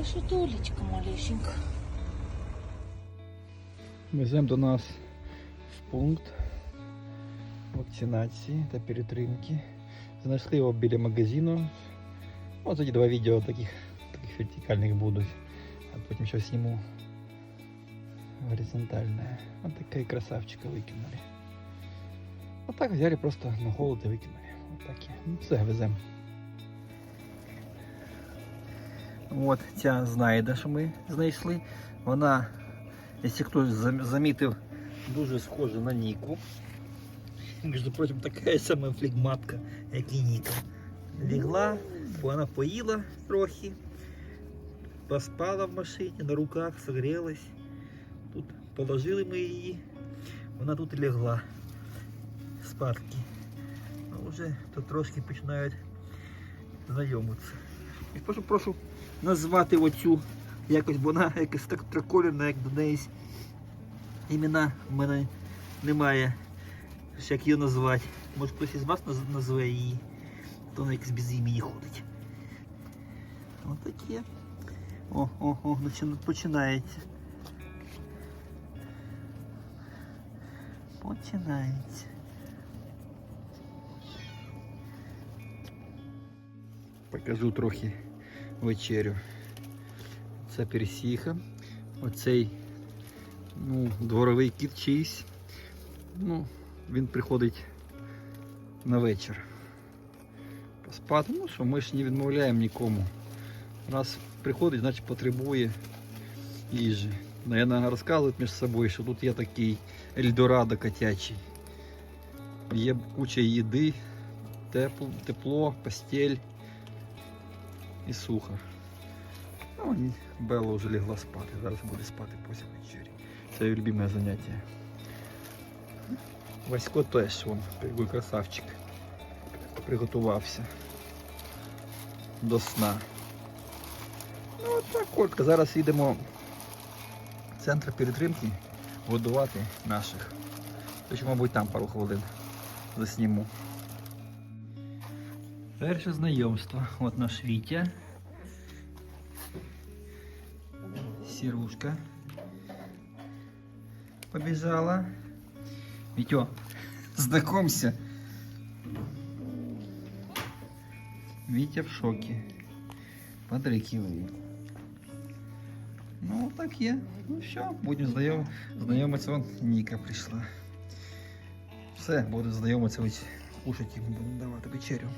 Решетулечка малюсенька. Веземо до нас в пункт вакцинації та перетримки. Знайшли його біля магазину. Ось ці два відео таких, таких вертикальних будуть. А потім ще зніму горизонтальне. Ось такий красавчика викинули. Вот так взяли просто на холод і викинули. Вот так. Ну, все, веземо. От ця знайда, що ми знайшли. Вона, якщо хтось зам- замітив, дуже схожа на Ніку. Між прочим, така сама флегматка, як і Ніка. Легла, вона поїла трохи, поспала в машині, на руках согрілась. Тут положили ми її, вона тут і лягла спадки. А вже тут трошки починають знайомитися. І прошу, прошу назвати оцю якось, бо вона якась так триколірна, як до неї імена в мене немає. Як її назвати. Може хтось із вас наз- назве її, то вона якось без імені ходить. Ось таке. О, о, о, починається. Починається. Покажу трохи вечерю. Це персіха. Оцей ну, дворовий кіт чийсь. Ну, він приходить на вечір. Поспати. Ну що, ми ж не відмовляємо нікому. Раз приходить, значить потребує їжі. Наверное, розказують між собою, що тут є такий Ельдорадо котячий. Є куча їди, тепло постель і сухо. Ну, Белла вже лягла спати. Зараз буде спати після вечері. Це її любиме заняття. Васько теж вон, який красавчик. Приготувався до сна. Ну от так коротко. Зараз їдемо в центр перетримки годувати наших. Тож, мабуть, там пару хвилин засніму. Перше знайомство. От наш Вітя. Сірушка. Побіжала. Вітьо, знакомься. Вітя в шокі. Подрикиває. Ну, так є. Ну все, будемо знайом... знайомитися. Вон Ніка прийшла. Все, буду знайомитися, ось кушати і будемо давати вечерю.